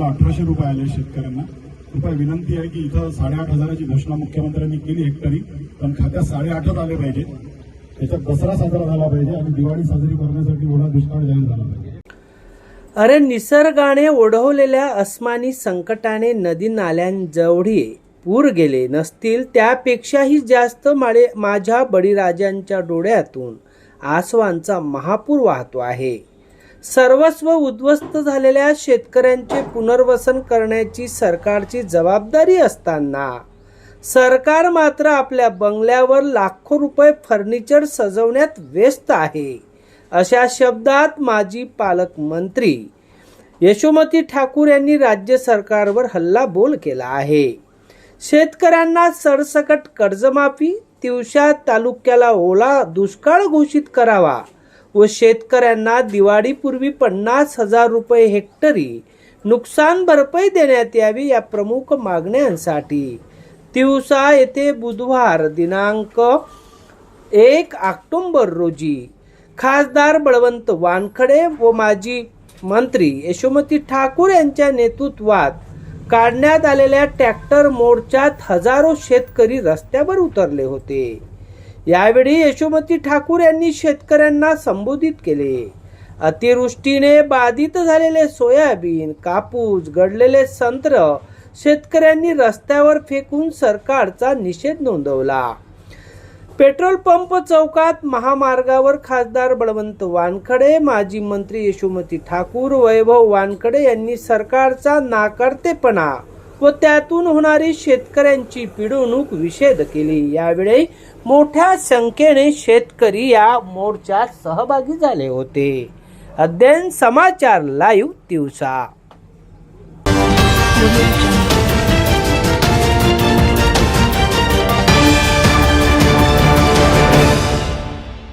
आपल्याला अठराशे रुपये आले शेतकऱ्यांना. कृपया विनंती आहे की इथं साडेआठ हजाराची घोषणा मुख्यमंत्र्यांनी केली हेक्टरी पण खात्यात साडेआठच आले पाहिजे. त्याच्यात दसरा साजरा झाला पाहिजे आणि दिवाळी साजरी करण्यासाठी ओढा दुष्काळ जाहीर झाला पाहिजे. अरे निसर्गाने ओढवलेल्या अस्मानी संकटाने नदी नाल्यांजवळी पूर गेले नसतील त्यापेक्षाही जास्त माळे माझ्या बळीराजांच्या डोळ्यातून आसवांचा महापूर वाहतो आहे. सर्वस्व उद्ध्वस्त झालेल्या शेतकऱ्यांचे पुनर्वसन करण्याची सरकारची जबाबदारी असताना सरकार मात्र आपल्या बंगल्यावर लाखो रुपये फर्निचर सजवण्यात व्यस्त आहे अशा शब्दात माजी पालकमंत्री यशोमती ठाकूर यांनी राज्य सरकारवर हल्लाबोल केला आहे. शेतकऱ्यांना सरसकट कर्जमाफी तिवशा तालुक्याला ओला दुष्काळ घोषित करावा व शेतकऱ्यांना दिवाळीपूर्वी पन्नास हजार रुपये हेक्टरी नुकसान भरपाई देण्यात यावी या प्रमुख मागण्यांसाठी. तिवसा येथे बुधवार दिनांक एक ऑक्टोंबर रोजी खासदार बळवंत वानखडे व माजी मंत्री यशोमती ठाकूर यांच्या नेतृत्वात काढण्यात आलेल्या ट्रॅक्टर मोर्चात हजारो शेतकरी रस्त्यावर उतरले होते. यावेळी यशोमती ठाकूर यांनी शेतकऱ्यांना संबोधित केले. अतिवृष्टीने बाधित झालेले सोयाबीन कापूस गडलेले संत्र शेतकऱ्यांनी रस्त्यावर फेकून सरकारचा निषेध नोंदवला. पेट्रोल पंप चौकात महामार्गावर खासदार बळवंत वानखडे माजी मंत्री यशोमती ठाकूर वैभव वानखडे यांनी सरकारचा नाकारतेपणा व त्यातून होणारी शेतकऱ्यांची पिडवणूक विषेध केली. यावेळी मोठ्या संख्येने शेतकरी या मोर्चात सहभागी झाले होते. अध्ययन समाचार लाईव्ह दिवसा.